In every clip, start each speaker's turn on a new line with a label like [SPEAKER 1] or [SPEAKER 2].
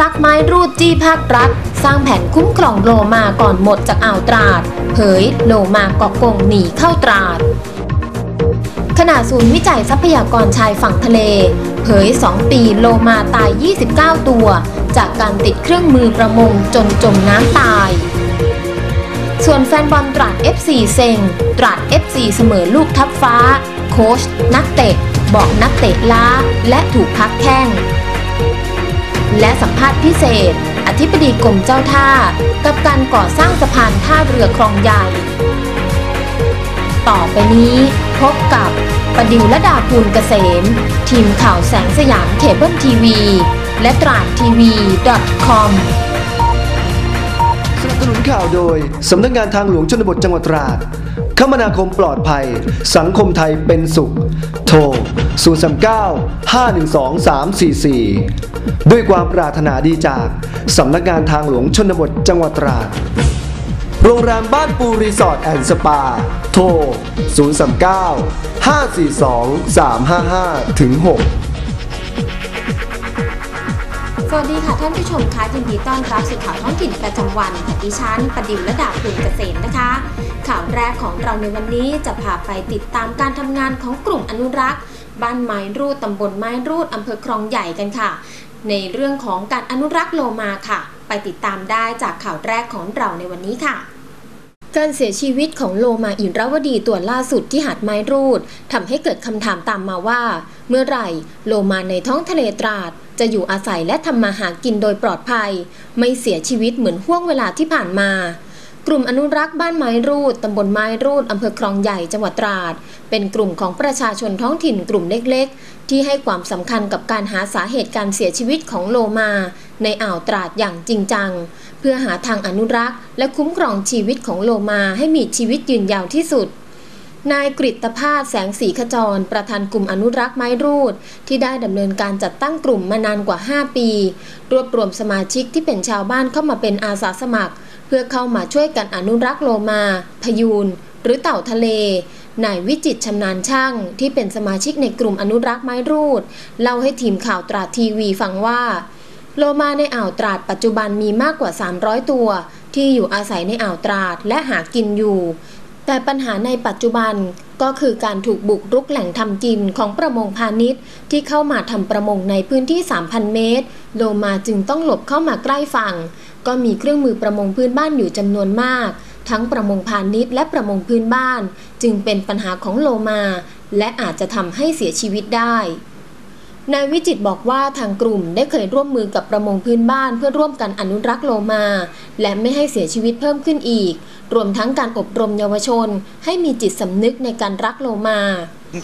[SPEAKER 1] รักไม้รูดจี้ภาครัฐ สร้างแผนคุ้มครองโลมาก่อนหมดจากอ่าวตราด เผยโลมาเกาะกงหนีเข้าตราด ขณะศูนย์วิจัยทรัพยากรชายฝั่งทะเล เผย 2 ปีโลมาตาย 29 ตัว จากการติดเครื่องมือประมงจนจมน้ำตาย ส่วนแฟนบอลตราด FC เซ็งตราด FC เสมอลูกทับฟ้า โค้ชนักเตะบอกนักเตะล้าและถูกพักแข้ง และสัมภาษณ์พิเศษ อธิบดีกรมเจ้าท่า กับการก่อสร้างสะพานท่าเรือคลองใหญ่ ต่อไปนี้พบกับประดิวและดาภูลเกษม ทีมข่าวแสงสยามเคเบิลทีวี และตราดทีวี .com
[SPEAKER 2] สนับสนุนข่าวโดย สำนักงานทางหลวงชนบทจังหวัดตราด คมนาคมปลอดภัย สังคมไทยเป็นสุข โทร 039 512 344 ด้วยความปรารถนาดีจากสำนักงานทางหลวงชนบทจังหวัดตราด โรงแรมบ้านปูรีสอร์ทแอนด์สปา โทร 039 542 355ถึง6
[SPEAKER 1] สวัสดีค่ะท่านผู้ชมคะยินดีต้อนรับสู่ข่าวท้องถิ่นประจำวันกับดิฉันประดิวและดาภูลเกษมนะคะ ข่าวแรกของเราในวันนี้จะพาไปติดตามการทำงานของกลุ่มอนุรักษ์ บ้านไม้รูดตำบลไม้รูดอำเภอคลองใหญ่กันค่ะ ในเรื่องของการอนุรักษ์โลมาค่ะ ไปติดตามได้จากข่าวแรกของเราในวันนี้ค่ะการเสียชีวิตของโลมาอินราวดีตัวล่าสุดที่หาดไม้รูดทำให้เกิดคำถามตามมาว่า เมื่อไหร่โลมาในท้องทะเลตราด จะอยู่อาศัยและทำมาหากินโดยปลอดภัย ไม่เสียชีวิตเหมือนห่วงเวลาที่ผ่านมา กลุ่มอนุรักษ์บ้านไม้รูด ตำบลไม้รูด อำเภอคลองใหญ่ จังหวัดตราด เป็นกลุ่มของประชาชนท้องถิ่นกลุ่มเล็ก ๆ ที่ให้ความสำคัญกับการหาสาเหตุการเสียชีวิตของโลมา ในอ่าวตราดอย่างจริงจัง เพื่อหาทางอนุรักษ์ และคุ้มครองชีวิตของโลมาให้มีชีวิตยืนยาวที่สุดนายกฤตภาสแสงสีขจร ประธานกลุ่มอนุรักษ์ไม้รูด ที่ได้ดำเนินการจัดตั้งกลุ่มมานานกว่า 5 ปี รวบรวมสมาชิกที่เป็นชาวบ้านเข้ามาเป็นอาสาสมัคร เพื่อเข้ามาช่วยกันอนุรักษ์โลมา พยูน หรือเต่าทะเล นายวิจิตชำนาญช่าง ที่เป็นสมาชิกในกลุ่มอนุรักษ์ไม้รูด เล่าให้ทีมข่าวตราดทีวีฟังว่า โลมาในอ่าวตราดปัจจุบันมีมากกว่า 300 ตัว ที่อยู่อาศัยในอ่าวตราดและหากินอยู่ แต่ปัญหาในปัจจุบัน ก็คือการถูกบุกรุกแหล่งทำกินของประมงพาณิชย์ ที่เข้ามาทำประมงในพื้นที่ 3,000 เมตร โลมาจึงต้องหลบเข้ามาใกล้ฝั่ง ก็มีเครื่องมือประมงพื้นบ้านอยู่จำนวนมาก ทั้งประมงพาณิชย์และประมงพื้นบ้าน จึงเป็นปัญหาของโลมา และอาจจะทำให้เสียชีวิตได้ นายวิจิตบอกว่าทางกลุ่มได้เคยร่วมมือกับประมงพื้นบ้านเพื่อร่วมกันอนุรักษ์โลมา และไม่ให้เสียชีวิตเพิ่มขึ้นอีก รวมทั้งการอบรมเยาวชน ให้มีจิตสำนึกในการรักโลมา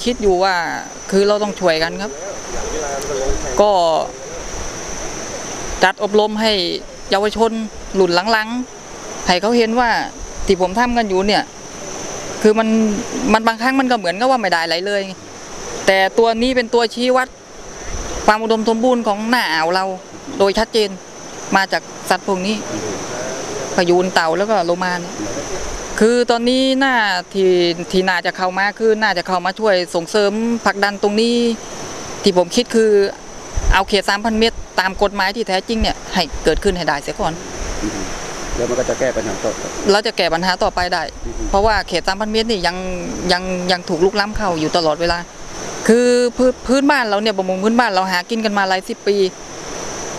[SPEAKER 3] คิดอยู่ว่าคือเราต้องช่วยกันครับ ก็จัดอบรมให้เยาวชนหลุนหลังๆให้เขาเห็นว่าที่ผมทำกันอยู่เนี่ย คือมันมันบางครั้งมันก็เหมือนกับว่าไม่ได้อะไรเลย แต่ตัวนี้เป็นตัวชี้วัด ความอุดมสมบูรณ์ของหน้าอ่าวเราโดยชัดเจนมาจากสัตว์พวกนี้พยูนเต่าแล้วก็โลมาเนี่ยคือตอนนี้น่าที่ที่น่าจะเข้ามาคือน่าจะเข้ามาช่วยส่งเสริมผลักดันตรงนี้ ที่ผมคิดคือเอาเขต3,000เมตร ตามกฎหมายที่แท้จริงเนี่ยให้เกิดขึ้นให้ได้เสียก่อน
[SPEAKER 4] แล้วมันก็จะแก้ปัญหาต่อ
[SPEAKER 3] เราจะแก้ปัญหาต่อไปได้ เพราะว่าเขต3,000เมตรนี่ยังยังยังถูกลุกล้ำเข้าอยู่ตลอดเวลา คือพื้นบ้านเราเนี่ยประมงพื้นบ้านเราหากินกันมาหลายสิบปี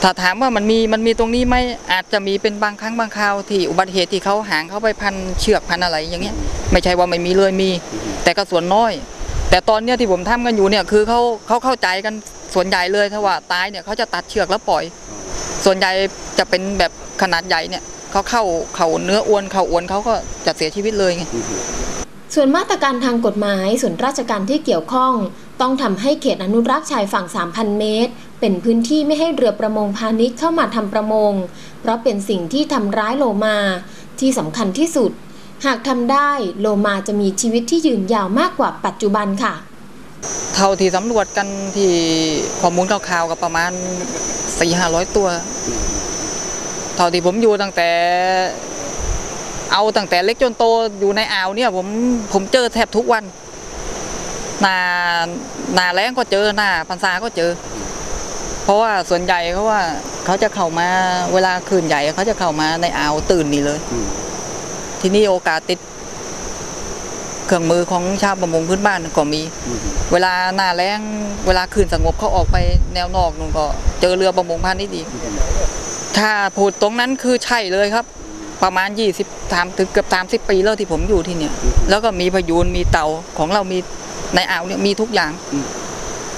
[SPEAKER 3] ถ้าถามว่ามันมีมันมีตรงนี้ไหมอาจจะมีเป็นบางครั้งบางคราวที่อุบัติเหตุที่เขาหางเขาไปพันเชือกพันอะไรอย่างเงี้ย ไม่ใช่ว่าไม่มีเลยมี แต่ก็ส่วนน้อย แต่ตอนเนี้ยที่ผมทำกันอยู่เนี่ยคือเขาเขาเข้าใจกันส่วนใหญ่เลยถ้าว่าตายเนี่ยเขาจะตัดเชือกแล้วปล่อย ส่วนใหญ่จะเป็นแบบขนาดใหญ่เนี่ยเขาเข้าเขาเนื้ออ้วนเขาอ้วนเขาก็จะเสียชีวิตเลยไง
[SPEAKER 1] ส่วนมาตรการทางกฎหมายส่วนราชการที่เกี่ยวข้อง ต้องทำให้เขตอนุรักษ์ชายฝั่ง 3,000 เมตร เป็นพื้นที่ไม่ให้เรือประมงพาณิชย์เข้ามาทำประมง เพราะเป็นสิ่งที่ทำร้ายโลมา ที่สำคัญที่สุด หากทำได้โลมาจะมีชีวิตที่ยืนยาวมากกว่าปัจจุบันค่ะ
[SPEAKER 3] เท่าที่สำรวจกันที่ข้อมูลคร่าวๆก็ประมาณสี่ห้าร้อยตัว เท่าที่ผมอยู่ตั้งแต่เอาตั้งแต่เล็กจนโตอยู่ในอ่าวเนี่ยผมผมเจอแทบทุกวัน นาหนาแรงก็เจอหนาพันษาก็เจอ เพราะว่าส่วนใหญ่เขาว่าเขาจะเข้ามาเวลาคืนใหญ่เขาจะเข้ามาในอ่าวตื่นนี่เลย
[SPEAKER 4] อืม
[SPEAKER 3] ที่นี่โอกาสติดเครื่องมือของชาวประมงพื้นบ้านก็มี
[SPEAKER 4] อืม
[SPEAKER 3] เวลาหน้าแล้งเวลาคืนสงบเขาออกไปแนวนอกนู่นก็เจอเรือประมงพาณิชย์อีก
[SPEAKER 4] อืม
[SPEAKER 3] ถ้าพูดตรงนั้นคือใช่เลยครับ ประมาณ20 3ถึงเกือบ30ปีแล้วที่ผมอยู่ที่เนี่ย แล้วก็มีพยูนมีเต่าของเรามี ในอ่าวเนี่ยมีทุกอย่าง
[SPEAKER 4] อืม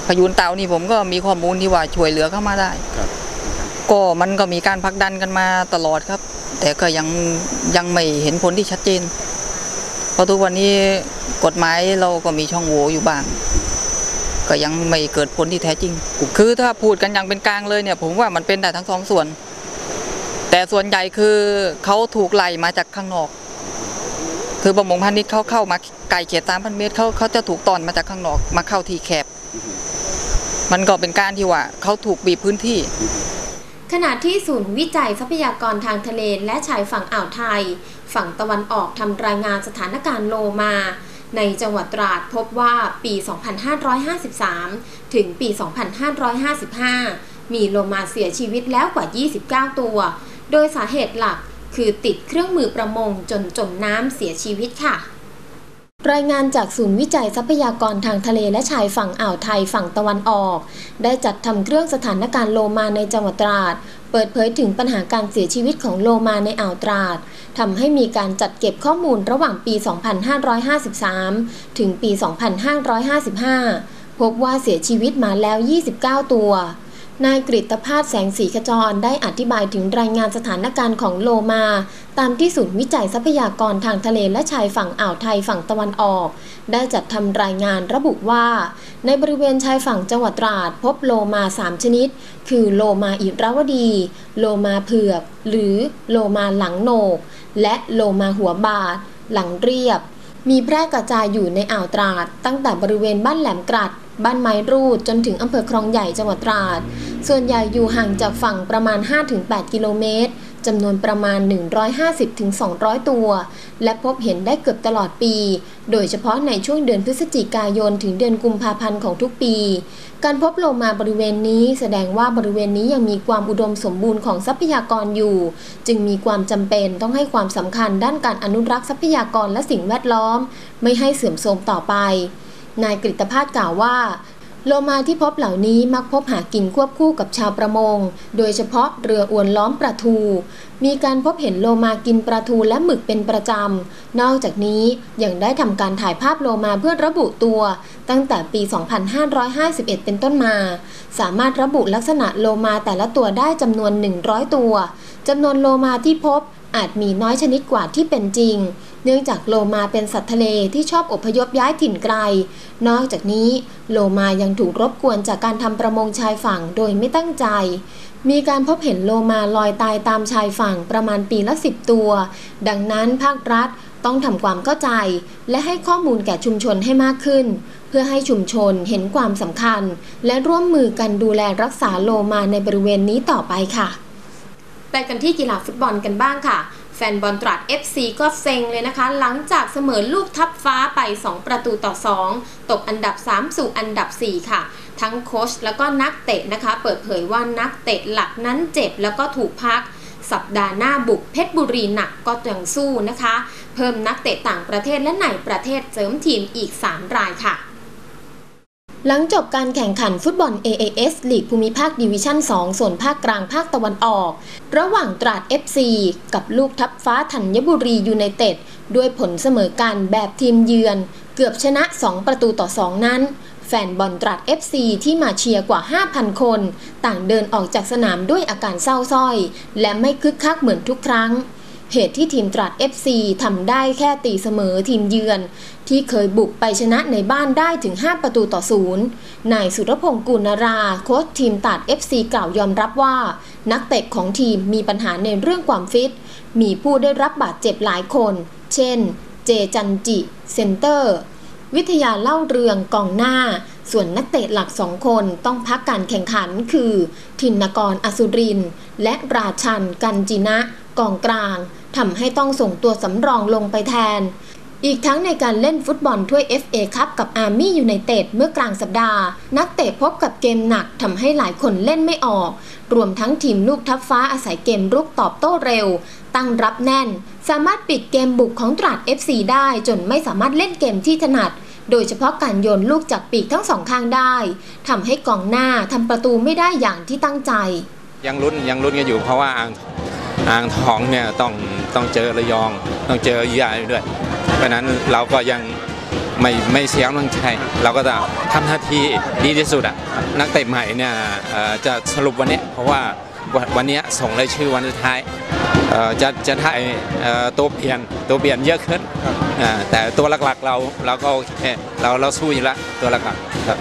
[SPEAKER 3] พยูนเต่านี่ผมก็มีข้อมูลที่ว่าช่วยเหลือเข้ามาได้
[SPEAKER 4] ครับ
[SPEAKER 3] ก็มันก็มีการผลักดันกันมาตลอดครับ แต่ก็ยังยังไม่เห็นผลที่ชัดเจน เพราะทุกวันนี้กฎหมายเราก็มีช่องโหว่อยู่บ้างก็ยังไม่เกิดผลที่แท้จริง คือถ้าพูดกันอย่างเป็นกลางเลยเนี่ย ผมว่ามันเป็นได้ทั้งสองส่วน แต่ส่วนใหญ่คือเขาถูกไล่มาจากข้างนอก คือประมงพาณิชย์เขาเข้ามาไกลเขตสามพันเมตรเขาเขาจะถูกตอนมาจากข้างนอกมาเข้าทีแคบ มันก็เป็นการที่ว่าเขาถูกบีบพื้นที่
[SPEAKER 1] ขณะที่ศูนย์วิจัยทรัพยากรทางทะเลและชายฝั่งอ่าวไทย ฝั่งตะวันออกทำรายงานสถานการณ์โลมา ในจังหวัดตราดพบว่าปี 2553 ถึงปี 2555 มีโลมาเสียชีวิตแล้วกว่า 29 ตัว โดยสาเหตุหลัก คือติดเครื่องมือประมงจนจมน้ำเสียชีวิตค่ะ รายงานจากศูนย์วิจัยทรัพยากรทางทะเลและชายฝั่งอ่าวไทยฝั่งตะวันออก ได้จัดทำเครื่องสถานการณ์โลมาในจังหวัดตราด เปิดเผยถึงปัญหาการเสียชีวิตของโลมาในอ่าวตราดทำให้มีการจัดเก็บข้อมูลระหว่างปี 2553 ถึงปี 2555 พบว่าเสียชีวิตมาแล้ว 29 ตัว นายกฤตภาสแสงสีขจรได้อธิบายถึงรายงานสถานการณ์ของโลมา ตามที่ศูนย์วิจัยทรัพยากรทางทะเลและชายฝั่งอ่าวไทยฝั่งตะวันออก ได้จัดทำรายงานระบุว่า ในบริเวณชายฝั่งจังหวัดตราดพบโลมา 3 ชนิด คือโลมาอิราวดี โลมาเผือก หรือโลมาหลังโหนก และโลมาหัวบาดหลังเรียบ มีแพร่กระจายอยู่ในอ่าวตราด ตั้งแต่บริเวณบ้านแหลมกรัด บ้านไม้รูดจนถึงอำเภอคลองใหญ่จังหวัดตราด ส่วนใหญ่อยู่ห่างจากฝั่งประมาณ 5-8 กิโลเมตรจำนวนประมาณ 150-200 ตัว และพบเห็นได้เกือบตลอดปี โดยเฉพาะในช่วงเดือนพฤศจิกายนถึงเดือนกุมภาพันธ์ของทุกปี การพบโลมาบริเวณนี้แสดงว่าบริเวณนี้ยังมีความอุดมสมบูรณ์ของทรัพยากรอยู่ จึงมีความจำเป็นต้องให้ความสำคัญด้านการอนุรักษ์ทรัพยากรและสิ่งแวดล้อม ไม่ให้เสื่อมโทรมต่อไป นายกฤตภาสกล่าวว่า โลมาที่พบเหล่านี้มักพบหากินควบคู่กับชาวประมง โดยเฉพาะเรืออวนล้อมปลาทู มีการพบเห็นโลมากินปลาทูและหมึกเป็นประจำ นอกจากนี้ยังได้ทำการถ่ายภาพโลมาเพื่อระบุตัว ตั้งแต่ปี 2551 เป็นต้นมา สามารถระบุลักษณะโลมาแต่ละตัวได้จำนวน 100 ตัวจำนวนโลมาที่พบอาจมีน้อยชนิดกว่าที่เป็นจริง เนื่องจากโลมาเป็นสัตว์ทะเลที่ชอบอพยพย้ายถิ่นไกล นอกจากนี้โลมายังถูกรบกวนจากการทำประมงชายฝั่งโดยไม่ตั้งใจ มีการพบเห็นโลมาลอยตายตามชายฝั่งประมาณปีละ10ตัว ดังนั้นภาครัฐต้องทำความเข้าใจ และให้ข้อมูลแก่ชุมชนให้มากขึ้น เพื่อให้ชุมชนเห็นความสำคัญ และร่วมมือกันดูแลรักษาโลมาในบริเวณนี้ต่อไปค่ะไปกันที่กีฬาฟุตบอลกันบ้างค่ะ แฟนบอลตราด FC ก็เซ็งเลยนะคะ หลังจากเสมอลูกทับฟ้าไป 2 ประตูต่อ 2 ตกอันดับ 3 สู่อันดับ 4 ค่ะ ทั้งโค้ชแล้วก็นักเตะนะคะ เปิดเผยว่านักเตะหลักนั้นเจ็บแล้วก็ถูกพัก สัปดาห์หน้าบุกเพชรบุรีหนักก็ยังสู้นะคะ เพิ่มนักเตะต่างประเทศและในประเทศเสริมทีมอีก 3 รายค่ะ หลังจบการแข่งขันฟุตบอล AAS ลีกภูมิภาคดิวิชั่น 2 ส่วนภาคกลางภาคตะวันออก ระหว่างตราด FC กับลูกทัพฟ้าธัญบุรียูไนเต็ดด้วยผลเสมอกันแบบทีมเยือน เกือบชนะ 2 ประตูต่อ 2 นั้น แฟนบอลตราด FC ที่มาเชียร์กว่า 5,000 คน ต่างเดินออกจากสนามด้วยอาการเศร้าส้อย และไม่คึกคักเหมือนทุกครั้ง เหตุที่ทีมตราด FC ทำได้แค่ตีเสมอทีมเยือน ที่เคยบุกไปชนะในบ้านได้ถึง 5 ประตูต่อศูนย์นายสุรพงศ์กุลนารา โค้ชทีมตราด FC กล่าวยอมรับว่า นักเตะของทีมมีปัญหาในเรื่องความฟิต มีผู้ได้รับบาดเจ็บหลายคน เช่น เจจันจิ เซนเตอร์ วิทยาเล่าเรืองกองหน้า ส่วนนักเตะหลักสองคนต้องพักการแข่งขันคือ ทินกรอสุริน และราชันกันจินะ กองกลางทำให้ต้องส่งตัวสำรองลงไปแทน อีกทั้งในการเล่นฟุตบอลถ้วย FA คัพกับอาร์มี่ยูไนเต็ดเมื่อกลางสัปดาห์ นักเตะพบกับเกมหนักทำให้หลายคนเล่นไม่ออก รวมทั้งทีมลูกทัพฟ้าอาศัยเกมรุกตอบโต้เร็ว ตั้งรับแน่น สามารถปิดเกมบุกของตราด FC ได้จนไม่สามารถเล่นเกมที่ถนัดโดยเฉพาะการโยนลูกจากปีกทั้งสองข้างได้ทำให้กองหน้าทำประตูไม่ได้อย่างที่ตั้งใจ
[SPEAKER 5] ยังลุ้นยังลุ้นกันอยู่เพราะว่า อ่างทองเนี่ยต้องต้องเจอระยอง ต้องเจอเยอะด้วย เพราะนั้นเราก็ยังไม่ไม่เสียกำลังใจเราก็จะทำหน้าที่ดีที่สุดอะนักเตะใหม่เนี่ยจะสรุปวันนี้เพราะว่าวันนี้ส่งรายชื่อวันสุดท้ายจะจะถ่ายตัวเปลี่ยนตัวเปลี่ยนเยอะขึ้นแต่ตัวหลักๆเราเราก็โอเคเราเราสู้อยู่แล้วตัวหลักๆครับ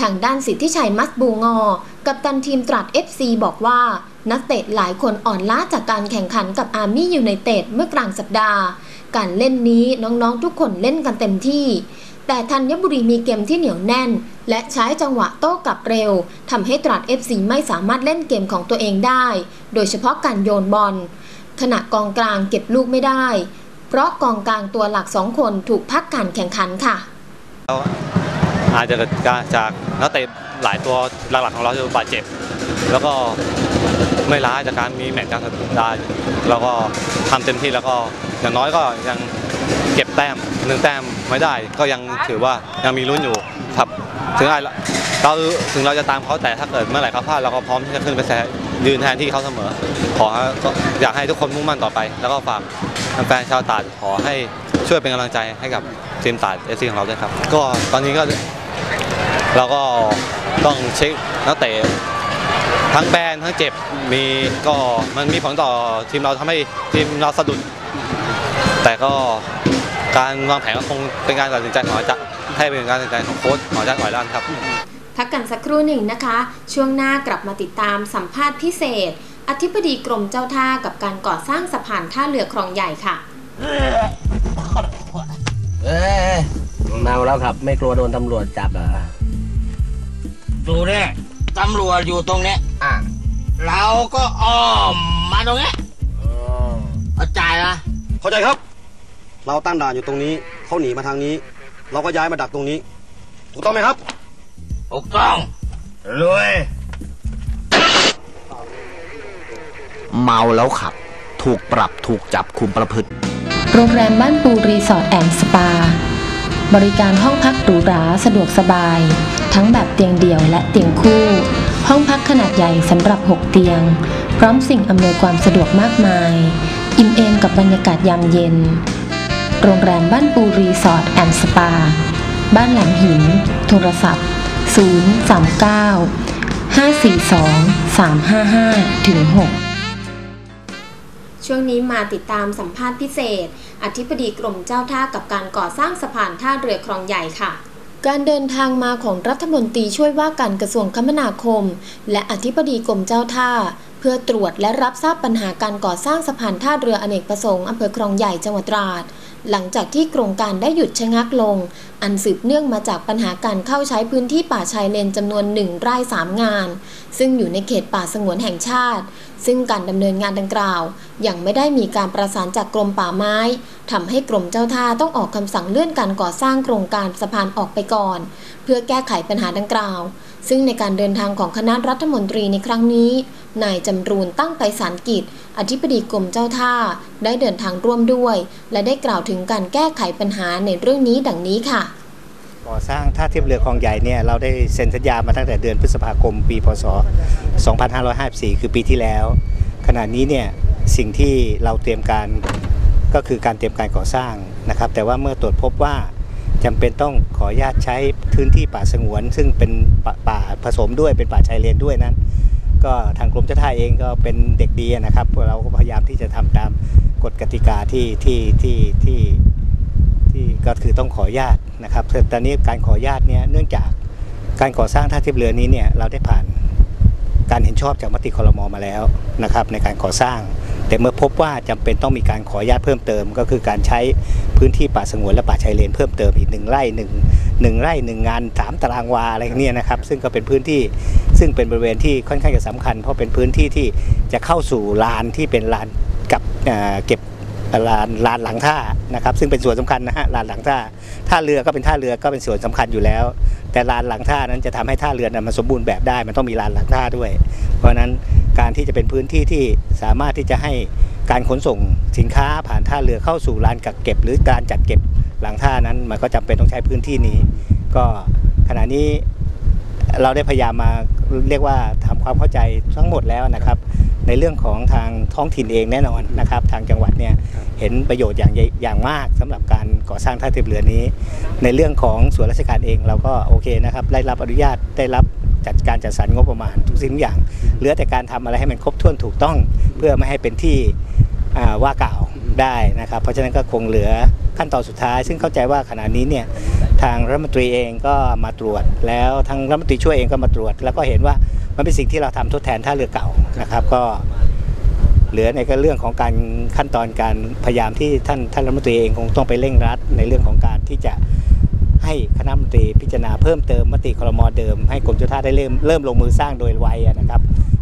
[SPEAKER 1] ทางด้านสิทธิชัยมัสบูงอ กับตันทีมตรัส FC บอกว่า นักเตะหลายคนอ่อนล้าจากการแข่งขันกับอาร์มี่ยูไนเต็ดเมื่อกลางสัปดาห์ การเล่นนี้น้องๆทุกคนเล่นกันเต็มที่ แต่ธัญบุรีมีเกมที่เหนียวแน่น และใช้จังหวะโต้กลับเร็วทำให้ตรัส FC ไม่สามารถเล่นเกมของตัวเองได้ โดยเฉพาะการโยนบอล ขณะกองกลางเก็บลูกไม่ได้ เพราะกองกลางตัวหลักสองคนถูกพักการแข่งขันค่ะ
[SPEAKER 6] อาจจะเกิดการจากนักเตะหลายตัวหลักๆของเราจะบาดเจ็บ แล้วก็ไม่ล้าจากการมีแมตช์กลารสัปดาห์แล้วก็ทำเต็มที่แล้วก็อย่างน้อยก็ยังเก็บแต้มหนึ่งแต้มไม่ได้ ก็ยังถือว่ายังมีลุ้นอยู่ครับถึงไอ้เราถึงเราจะตามเขาแต่ถ้าเกิดเมื่อไหร่เขาพลาดเราก็พร้อมที่จะขึ้นไปแซยืนแทนที่เขาเสมอ ขออยากให้ทุกคนมุ่งมั่นต่อไป แล้วก็ฝากแฟนชาวตาดขอให้ช่วยเป็นกำลังใจให้กับทีมตาดเอซีของเราด้วยครับ ก็ตอนนี้ก็ เราก็ต้องเช็คนักเตะทั้งแบนทั้งเจ็บมีก็มันมีผลต่อทีมเราทำให้ทีมเราสะดุด แต่ก็การวางแผนก็คงเป็นการตัดสินใจของอาจารย์ให้เป็นการตัดสินใจของโค้ชของอาจารย์หอยล้านครับ
[SPEAKER 1] พักกันสักครู่หนึ่งนะคะ ช่วงหน้ากลับมาติดตามสัมภาษณ์พิเศษ อธิบดีกรมเจ้าท่ากับการก่อสร้างสะพานท่าเรือคลองใหญ่ค่ะ
[SPEAKER 7] เอ้ยเมาแล้วครับ ไม่กลัวโดนตำรวจจับเหรอ
[SPEAKER 8] ดูเนี่ยตำรวจอยู่ตรงเนี้ย
[SPEAKER 7] อะ
[SPEAKER 8] เราก็อ้อมมาตรงเนี้ยเข้าใจนะ
[SPEAKER 4] เข้าใจครับ เราตั้งด่านอยู่ตรงนี้เขาหนีมาทางนี้ เราก็ย้ายมาดักตรงนี้ ถูกต้องไหมครับ
[SPEAKER 8] ถูกต้องรวย
[SPEAKER 7] เมาแล้วขับ ถูกปรับถูกจับคุมประพฤติ
[SPEAKER 1] โรงแรมบ้านปูรีสอร์ทแอนด์สปา บริการห้องพักหรูหราสะดวกสบาย ทั้งแบบเตียงเดี่ยวและเตียงคู่ ห้องพักขนาดใหญ่สำหรับ 6 เตียง พร้อมสิ่งอำนวยความสะดวกมากมาย อิ่มเอมกับบรรยากาศยามเย็น โรงแรมบ้านปูรีสอร์ทแอนด์สปา บ้านแหลมหิน โทรศัพท์ 039 542 355ถึง6 ช่วงนี้มาติดตามสัมภาษณ์พิเศษ อธิบดีกรมเจ้าท่ากับการก่อสร้างสะพานท่าเรือคลองใหญ่ค่ะการเดินทางมาของรัฐมนตรีช่วยว่าการกระทรวงคมนาคม และอธิบดีกรมเจ้าท่า เพื่อตรวจและรับทราบปัญหาการก่อสร้างสะพานท่าเรืออเนกประสงค์อำเภอคลองใหญ่จังหวัดตราด หลังจากที่โครงการได้หยุดชะงักลง อันสืบเนื่องมาจากปัญหาการเข้าใช้พื้นที่ป่าชายเลนจำนวนหนึ่งไร่สามงาน ซึ่งอยู่ในเขตป่าสงวนแห่งชาติ ซึ่งการดำเนินงานดังกล่าว ยังไม่ได้มีการประสานจากกรมป่าไม้ทำให้กรมเจ้าท่าต้องออกคำสั่งเลื่อนการก่อสร้างโครงการสะพานออกไปก่อน เพื่อแก้ไขปัญหาดังกล่าว ซึ่งในการเดินทางของคณะรัฐมนตรีในครั้งนี้ นายจำรูนตั้งไปสารกิจ อธิบดีกรมเจ้าท่า ได้เดินทางร่วมด้วย และได้กล่าวถึงการแก้ไขปัญหาในเรื่องนี้ดังนี้ค่ะ
[SPEAKER 9] ก่อสร้างท่าเทียบเรือคลองใหญ่เนี่ยเราได้เซ็นสัญญามาตั้งแต่เดือนพฤษภาคมปีพศ 2554 คือปีที่แล้ว ขณะนี้เนี่ยสิ่งที่เราเตรียมการก็คือการเตรียมการก่อสร้างนะครับ แต่ว่าเมื่อตรวจพบว่าจำเป็นต้องขออนุญาตใช้พื้นที่ป่าสงวน ซึ่งเป็นป่าป่าผสมด้วยเป็นป่าชายเลนด้วยนั้น ก็ทางกรมเจ้าท่าเองก็เป็นเด็กดีนะครับเราก็พยายามที่จะทำตามกฎกติกาที่ที่ที่ที่ ที่ก็คือต้องขออนุญาตนะครับแต่ตอนนี้การขออนุญาตเนี่ยเนื่องจากการก่อสร้างท่าเทียบเรือนี้เนี่ยเราได้ผ่านการเห็นชอบจากมติคอรมอมาแล้วนะครับในการก่อสร้าง แต่เมื่อพบว่าจำเป็นต้องมีการขออนุญาตเพิ่มเติม ก็คือการใช้พื้นที่ป่าสงวนและป่าชายเลนเพิ่มเติมอีกหนึ่งไร่หนึ่งหนึ่งไร่หนึ่งงานสามตารางวาอะไรอย่างเนี้ยนะครับซึ่งก็เป็นพื้นที่ซึ่งเป็นบริเวณที่ค่อนข้างจะสำคัญ เพราะเป็นพื้นที่ที่จะเข้าสู่ลานที่เป็นลานกับเก็บ ลานลานหลังท่านะครับซึ่งเป็นส่วนสำคัญนะฮะลานหลังท่าท่าเรือก็เป็นท่าเรือก็เป็นส่วนสำคัญอยู่แล้ว แต่ลานหลังท่านั้นจะทำให้ท่าเรือนั้นมันสมบูรณ์แบบได้ มันต้องมีลานหลังท่าด้วย เพราะฉะนั้นการที่จะเป็นพื้นที่ที่สามารถที่จะให้การขนส่งสินค้าผ่านท่าเรือเข้าสู่ลานกักเก็บ หรือการจัดเก็บหลังท่านั้นมันก็จำเป็นต้องใช้พื้นที่นี้ ก็ขณะนี้ เราได้พยายามมาเรียกว่าทำความเข้าใจทั้งหมดแล้วนะครับ ในเรื่องของทางท้องถิ่นเองแน่นอนนะครับ ทางจังหวัดเนี่ยเห็นประโยชน์อย่างใหญ่อย่างมากสำหรับการก่อสร้างท่าเทียบเรือนี้ ในเรื่องของส่วนราชการเองเราก็โอเคนะครับได้รับอนุญาตได้รับจัดการจัดสรรงบประมาณทุกสิ่งทุกอย่างเหลือแต่การทำอะไรให้มันครบถ้วนถูกต้อง เพื่อไม่ให้เป็นที่อ่าว่ากล่าว ได้นะครับเพราะฉะนั้นก็คงเหลือขั้นตอนสุดท้าย ซึ่งเข้าใจว่าขณะนี้เนี่ยทางรัฐมนตรีเองก็มาตรวจ แล้วทางรัฐมนตรีช่วยเองก็มาตรวจ แล้วก็เห็นว่ามันเป็นสิ่งที่เราทำทดแทนท่าเรือเก่านะครับก็เหลือในก็เรื่องของการขั้นตอนการพยายามที่ท่านท่านรัฐมนตรีเองคงต้องไปเร่งรัดในเรื่องของการที่จะให้คณะมนตรีพิจารณาเพิ่มเติมมติครมอเดิมให้กรมเจ้าท่าได้เริ่มเริ่มลงมือสร้างโดยไวนะครับ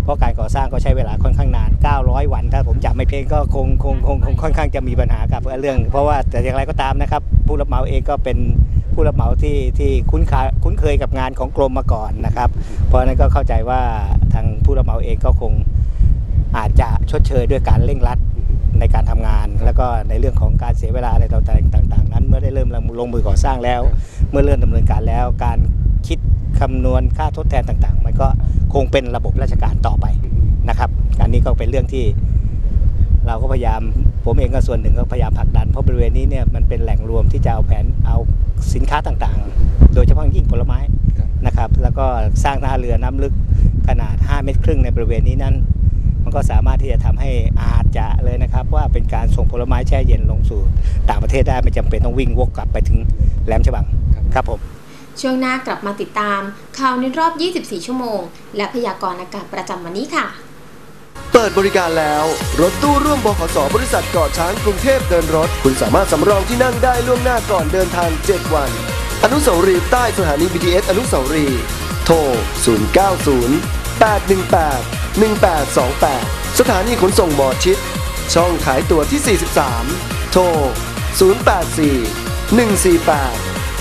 [SPEAKER 9] ราะการก่อสร้างก็ใช้เวลาค่อนข้างนาน 900 วัน ถ้าผมจำไม่เพี้ยนก็คงคงคงคงค่อนข้างจะมีปัญหากับเรื่อง เพราะว่าแต่อย่างไรก็ตามนะครับ ผู้รับเหมาเองก็เป็นผู้รับเหมาที่ที่คุ้นเคยคุ้นเคยกับงานของกรมมาก่อนนะครับ เพราะนั้นก็เข้าใจว่าทางผู้รับเหมาเองก็คงอาจจะชดเชยด้วยการเร่งรัดในการทำงาน แล้วก็ในเรื่องของการเสียเวลาอะไรต่างๆ นั้น เมื่อได้เริ่มลงมือก่อสร้างแล้ว เมื่อเริ่มดำเนินการแล้ว การคิดคำนวณค่าทดแทนต่างๆ มันก็ คงเป็นระบบราชการต่อไปนะครับอันนี้ก็เป็นเรื่องที่เราก็พยายามผมเองก็ส่วนหนึ่งก็พยายามผลักดันเพราะบริเวณนี้เนี่ยมันเป็นแหล่งรวมที่จะเอาแผนเอาสินค้าต่างๆ โดยเฉพาะยิ่งผลไม้นะครับแล้วก็สร้างท่าเรือน้ำลึกขนาด 5 เมตรครึ่งในบริเวณนี้นั้น มันก็สามารถที่จะทำให้อาจจะเลยนะครับ ว่าเป็นการส่งผลไม้แช่เย็นลงสู่ต่างประเทศได้ไม่จำเป็นต้องวิ่งวกกลับไปถึงแหลมฉบังครับผม
[SPEAKER 1] ช่วงหน้ากลับมาติดตามข่าวในรอบ 24 ชั่วโมง และพยากรณ์อากาศประจำวันนี้ค่ะ
[SPEAKER 2] เปิดบริการแล้ว รถตู้ร่วมบขสบริษัทเกาะช้างกรุงเทพเดินรถ คุณสามารถสำรองที่นั่งได้ล่วงหน้าก่อนเดินทาง 7 วัน อนุสาวรีย์ใต้สถานี BTS อนุสาวรีย์โทร 090 818 1828 สถานีขนส่งหมอชิด ช่องขายตั๋วที่ 43 โทร 084 148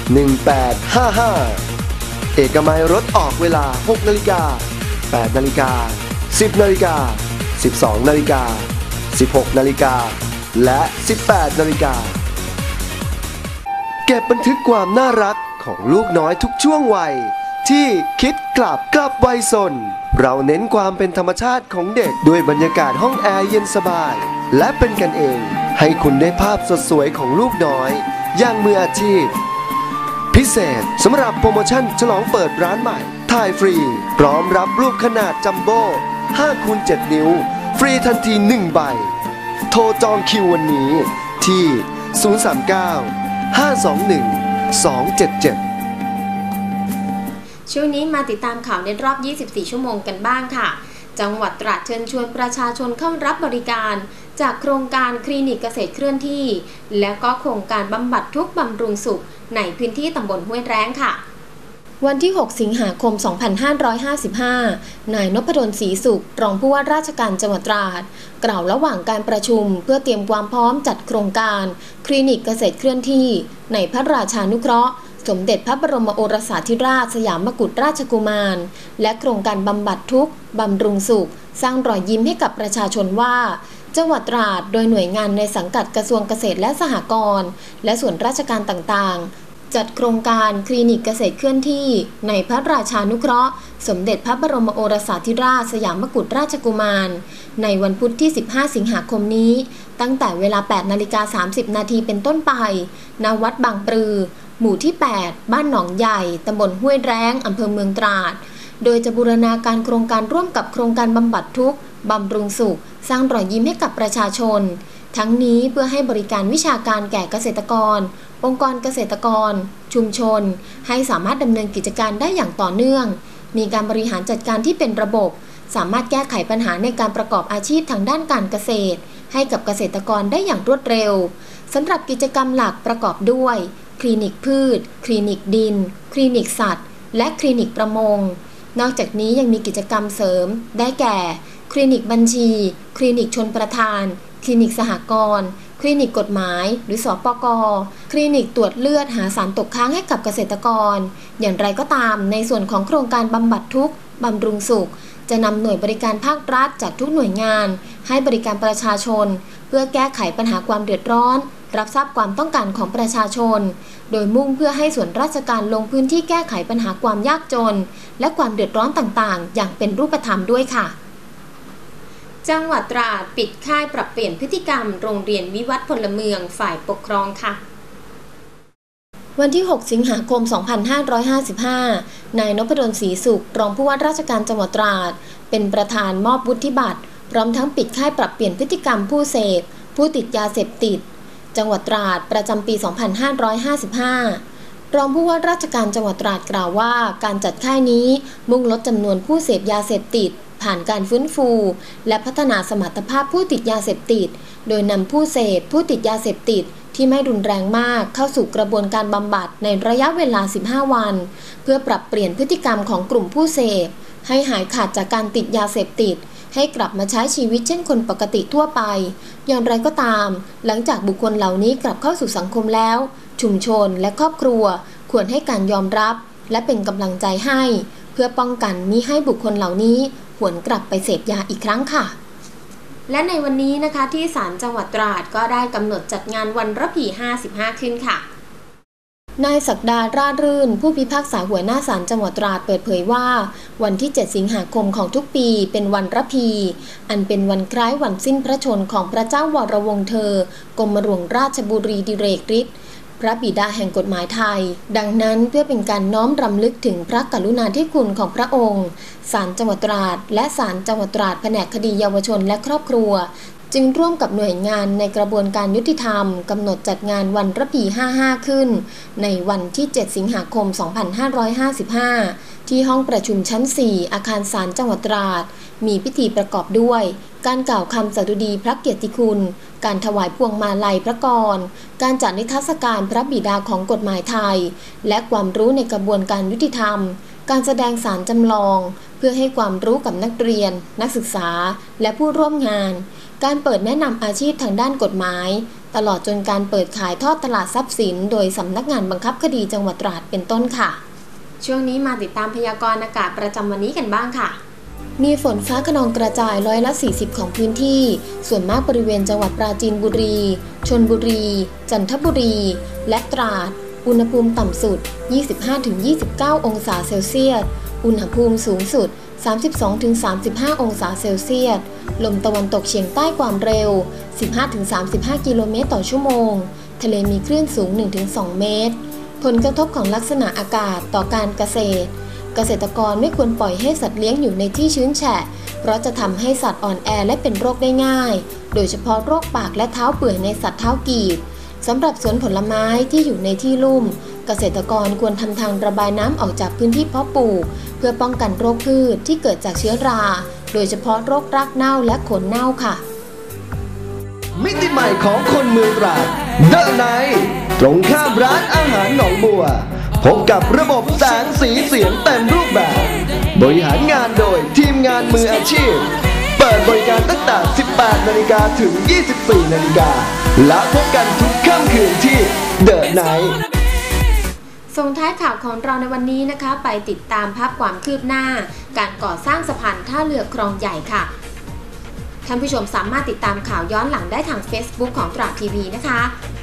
[SPEAKER 2] 1855 เอกมัยรถออกเวลา 6 นาฬิกา 8 นาฬิกา 10 นาฬิกา 12 นาฬิกา 16 นาฬิกา และ 18 นาฬิกา เก็บบันทึกความน่ารักของลูกน้อยทุกช่วงวัย ที่คิดกลับกลับวัยสน เราเน้นความเป็นธรรมชาติของเด็กด้วยบรรยากาศห้องแอร์เย็นสบาย และเป็นกันเอง ให้คุณได้ภาพสดสวยของลูกน้อย อย่างมืออาชีพ พิเศษสำหรับโปรโมชั่นฉลองเปิดร้านใหม่ ถ่ายฟรี พร้อมรับรูปขนาดจัมโบ้5คูณ7นิ้ว ฟรีทันที 1 ใบ โทรจองคิววันนี้ที่ 039 521 277
[SPEAKER 1] ช่วงนี้มาติดตามข่าวในรอบ 24 ชั่วโมงกันบ้างค่ะ จังหวัดตราดเชิญชวนประชาชนเข้ารับบริการ จากโครงการคลินิกเกษตรเคลื่อนที่ และก็โครงการบำบัดทุกบำรุงสุข ในพื้นที่ตำบลห้วยแร้งค่ะ วันที่ 6 สิงหาคม 2555 นายนพดลศรีสุข รองผู้ว่าราชการจังหวัดตราด กล่าวระหว่างการประชุมเพื่อเตรียมความพร้อมจัดโครงการ คลินิกเกษตรเคลื่อนที่ ในพระราชานุเคราะห์สมเด็จพระบรมโอรสาธิราชสยามกุฎราชกุมาร และโครงการบำบัดทุกข์บำรุงสุข สร้างรอยยิ้มให้กับประชาชนว่า จังหวัดตราดโดยหน่วยงานในสังกัดกระทรวงเกษตรและสหกรณ์และส่วนราชการต่างๆ จัดโครงการคลินิกเกษตรเคลื่อนที่ ในพระราชานุเคราะห์ สมเด็จพระบรมโอรสาธิราชสยามกุฎราชกุมาร ในวันพุธที่ 15 สิงหาคมนี้ ตั้งแต่เวลา 8 นาฬิกา 30 นาทีเป็นต้นไป ณ วัดบางปรือ หมู่ที่ 8 บ้านหนองใหญ่ ตำบลห้วยแร้ง อำเภอเมืองตราด โดยจะบูรณาการโครงการร่วมกับโครงการบำบัดทุกข์ บำรุงสุข สร้างรอยยิ้มให้กับประชาชน ทั้งนี้เพื่อให้บริการวิชาการแก่เกษตรกร องค์กรเกษตรกร ชุมชน ให้สามารถดำเนินกิจการได้อย่างต่อเนื่อง มีการบริหารจัดการที่เป็นระบบ สามารถแก้ไขปัญหาในการประกอบอาชีพทางด้านการเกษตร ให้กับเกษตรกรได้อย่างรวดเร็วสำหรับกิจกรรมหลักประกอบด้วย คลินิกพืช คลินิกดิน คลินิกสัตว์ และคลินิกประมง นอกจากนี้ยังมีกิจกรรมเสริม ได้แก่ คลินิกบัญชี คลินิกชนประทาน คลินิกสหกรณ์ คลินิกกฎหมาย หรือสอปกคลินิกตรวจเลือดหาสารตกค้างให้กับเกษตรกร อย่างไรก็ตามในส่วนของโครงการบำบัดทุกข์บำรุงสุข จะนำหน่วยบริการภาครัฐจากทุกหน่วยงาน ให้บริการประชาชน เพื่อแก้ไขปัญหาความเดือดร้อนรับทราบความต้องการของประชาชน โดยมุ่งเพื่อให้ส่วนราชการลงพื้นที่แก้ไขปัญหาความยากจน และความเดือดร้อนต่างๆ อย่างเป็นรูปธรรมด้วยค่ะ จังหวัดตราดปิดค่ายปรับเปลี่ยนพฤติกรรมโรงเรียนวิวัฒน์พลเมืองฝ่ายปกครองค่ะ วันที่ 6 สิงหาคม 2555 นายนพดลศรีสุข รองผู้ว่าราชการจังหวัดตราด เป็นประธานมอบวุฒิบัตร พร้อมทั้งปิดค่ายปรับเปลี่ยนพฤติกรรมผู้เสพ ผู้ติดยาเสพติด จังหวัดตราดประจำปี 2555รองผู้ว่าราชการจังหวัดตราดกล่าวว่า การจัดค่ายนี้มุ่งลดจำนวนผู้เสพยาเสพติด ผ่านการฟื้นฟู และพัฒนาสมรรถภาพผู้ติดยาเสพติด โดยนำผู้เสพผู้ติดยาเสพติดที่ไม่รุนแรงมากเข้าสู่กระบวนการบำบัดในระยะเวลา 15 วัน เพื่อปรับเปลี่ยนพฤติกรรมของกลุ่มผู้เสพ ให้หายขาดจากการติดยาเสพติด ให้กลับมาใช้ชีวิตเช่นคนปกติทั่วไป อย่างไรก็ตาม หลังจากบุคคลเหล่านี้กลับเข้าสู่สังคมแล้ว ชุมชนและครอบครัว ควรให้การยอมรับ และเป็นกำลังใจให้ เพื่อป้องกันมิให้บุคคลเหล่านี้ หวนกลับไปเสพยาอีกครั้งค่ะ และในวันนี้นะคะที่ศาลจังหวัดตราดก็ได้กำหนดจัดงานวันระผี 55 ขึ้นค่ะนายศักดารารื่น ผู้พิพากษาหัวหน้าศาลจังหวัดตราดเปิดเผยว่า วันที่ 7 สิงหาคมของทุกปีเป็นวันระพี อันเป็นวันคล้ายวันสิ้นพระชนของพระเจ้าวรวงเธอกรมหลวงราชบุรีดิเรกฤทธิ์ พระบิดาแห่งกฎหมายไทย ดังนั้นเพื่อเป็นการน้อมรำลึกถึงพระกรุณาธิคุณของพระองค์ศาลจังหวัดตราด และศาลจังหวัดตราดแผนกคดีเยาวชนและครอบครัว จึงร่วมกับหน่วยงานในกระบวนการยุติธรรมกำหนดจัดงานวันระพี55 ขึ้น ในวันที่ 7 สิงหาคม 2555 ที่ห้องประชุมชั้น 4 อาคารศาลจังหวัดตราด มีพิธีประกอบด้วย การกล่าวคำสดุดีพระเกียรติคุณ การถวายพวงมาลัยพระกร การจัดนิทรรศการพระบิดาของกฎหมายไทย และความรู้ในกระบวนการยุติธรรม การแสดงสารจำลอง เพื่อให้ความรู้กับนักเรียน นักศึกษา และผู้ร่วมงาน การเปิดแนะนำอาชีพทางด้านกฎหมาย ตลอดจนการเปิดขายทอดตลาดทรัพย์สิน โดยสำนักงานบังคับคดีจังหวัดตราดเป็นต้นค่ะ ช่วงนี้มาติดตามพยากรณ์อากาศประจำวันนี้กันบ้างค่ะ มีฝนฟ้าขนองกระจายร้อยละ 40 ของพื้นที่ ส่วนมากบริเวณจังหวัดปราจีนบุรี ชนบุรี จันทบุรี และตราด อุณหภูมิต่ำสุด 25-29 องศาเซลเซียส อุณหภูมิสูงสุด 32-35 องศาเซลเซียส ลมตะวันตกเฉียงใต้ความเร็ว 15-35 กิโลเมตรต่อชั่วโมง ทะเลมีคลื่นสูง 1-2 เมตร ผลกระทบของลักษณะอากาศต่อการเกษตร เกษตรกรไม่ควรปล่อยให้สัตว์เลี้ยงอยู่ในที่ชื้นแฉะ เพราะจะทำให้สัตว์อ่อนแอและเป็นโรคได้ง่าย โดยเฉพาะโรคปากและเท้าเปื่อยในสัตว์เท้ากีบสำหรับสวนผลไม้ที่อยู่ในที่ลุ่ม เกษตรกรควรทำทางระบายน้ำออกจากพื้นที่เพาะปลูก เพื่อป้องกันโรคพืชที่เกิดจากเชื้อรา โดยเฉพาะโรครากเน่าและขนเน่าค่ะ
[SPEAKER 2] มิติใหม่ของคนเมืองตราดเดอะไนตรงข้ามร้านอาหารหนองบัว พบกับระบบแสงสีเสียงเต็มรูปแบบ บริหารงานโดยทีมงานมืออาชีพ เปิดบริการตั้งแต่ 18 นาฬิกาถึง 24 นาฬิกา และพบกันทุกค่ำคืนที่เดอะไน
[SPEAKER 1] ส่งท้ายข่าวของเราในวันนี้นะคะ ไปติดตามภาพความคืบหน้า การก่อสร้างสะพานท่าเรือคลองใหญ่ค่ะท่านผู้ชมสามารถติดตามข่าวย้อนหลังได้ทาง Facebook ของตราดทีวีนะคะ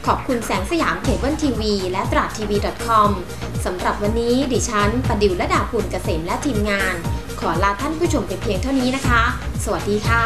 [SPEAKER 1] ขอบคุณแสงสยามเคเบิลทีวีและตราดทีวี .com สำหรับวันนี้ดิฉันประดิวและดาภูลเกษมและทีมงาน ขอลาท่านผู้ชมไปเพียงเท่านี้นะคะ สวัสดีค่ะ